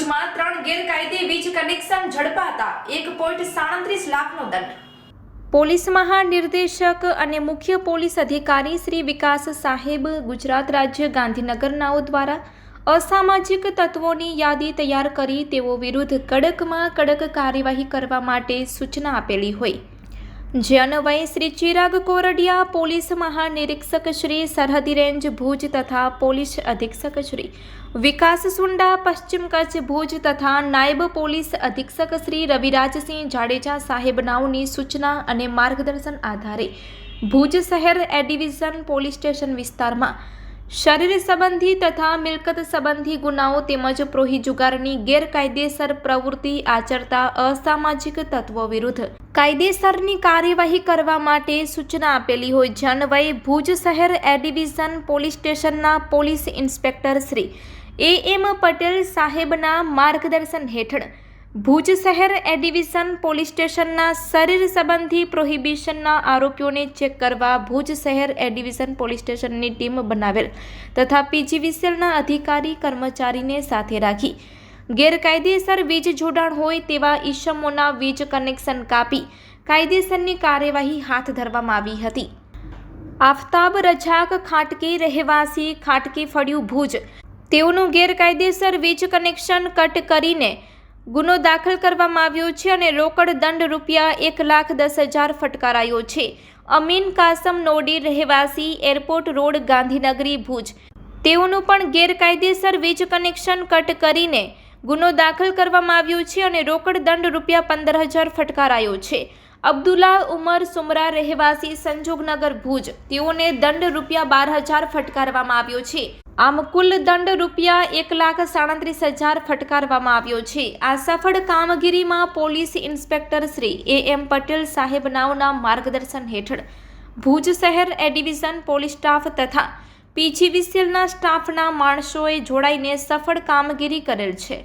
ભુજમાં ત્રણ ગેરકાયદે વીજ કનેક્શન ઝડપાતા એક પોઈન્ટ સાડત્રીસ લાખનો દંડ. પોલીસ મહાનિર્દેશક અને મુખ્ય પોલીસ અધિકારી શ્રી વિકાસ સાહેબ ગુજરાત રાજ્ય ગાંધીનગરનાઓ દ્વારા અસામાજિક તત્વોની યાદી તૈયાર કરી તેઓ વિરુદ્ધ કડકમાં કડક કાર્યવાહી કરવા માટે સૂચના આપેલી હોય. જે અન્વયે શ્રી ચિરાગ કોરડિયા પોલીસ મહાનિરીક્ષક શ્રી સરહદી રેન્જ ભુજ તથા પોલીસ અધિક્ષક શ્રી વિકાસ સુંડા, પશ્ચિમ કચ્છ ભુજ તથા નાયબ પોલીસ અધિક્ષક શ્રી રવિરાજસિંહ જાડેજા સાહેબનાઓની સૂચના અને માર્ગદર્શન આધારે ભુજ શહેર એ ડિવિઝન પોલીસ સ્ટેશન વિસ્તારમાં શરીર સંબંધી તથા મિલકત સંબંધી ગુનાઓ તેમજ પ્રોહી જુગારની ગેરકાયદેસર પ્રવૃત્તિ આચરતા અસામાજિક તત્વો વિરુદ્ધ કાયદેસરની કાર્યવાહી કરવા માટે સૂચના આપેલી હોય જે ભુજ શહેર એ ડિવિઝન પોલીસ સ્ટેશનના police inspector Shri A M Patel સાહેબના માર્ગદર્શન હેઠળ ભુજ શહેર એ પોલીસ સ્ટેશનના શરીર સંબંધી પ્રોહિબિશનના આરોપીઓને ચેક કરવા ભુજ શહેર એ પોલીસ સ્ટેશનની ટીમ બનાવેલ તથા પીજીવીસીએલના અધિકારી કર્મચારીને સાથે રાખી. ગેરકાયદેસર વીજ જોડાણ હોય તેવા ઈસમોના વીજ કનેક્શન કાપી કાયદેસરની કાર્યવાહી હાથ ધરવામાં આવી હતી. આફતાબ, રજાક, ખાટકી, રહેવાસી, ખાટકી ફળ્યું ભુજ. તેઓનું ગેરકાયદેસર વીજ કનેક્શન કટ કરીને ગુનો દાખલ કરવામાં આવ્યો છે અને રોકડ દંડ રૂપિયા એક લાખ દસ હજાર ફટકારાયો છે. અમીન કાસમ નોડી રહેવાસી એરપોર્ટ રોડ, ગાંધીનગરી, ભુજ. તેઓનું પણ ગેરકાયદેસર વીજ કનેક્શન કટ કરીને ગુનો દાખલ કરવામાં આવ્યો છે અને રોકડ દંડ રૂપિયા પંદર હજાર ફટકારાયો છે. અબ્દુલ્લા ઉમર સુમરા રહેવાસી સંજોગનગર, ભુજ. તેઓને દંડ રૂપિયા બાર હજાર ફટકારવામાં આવ્યો છે. આમ કુલ દંડ રૂપિયા એક લાખ સાડત્રીસ હજાર ફટકારવામાં આવ્યો છે. આ સફળ કામગીરીમાં police inspector Shri A M Patel સાહેબ નાવના માર્ગદર્શન હેઠળ ભુજ શહેર એ ડિવિઝન પોલીસ સ્ટાફ તથા પીજીવીસીએલના સ્ટાફના માણસોએ જોડાઈને સફળ કામગીરી કરેલ છે.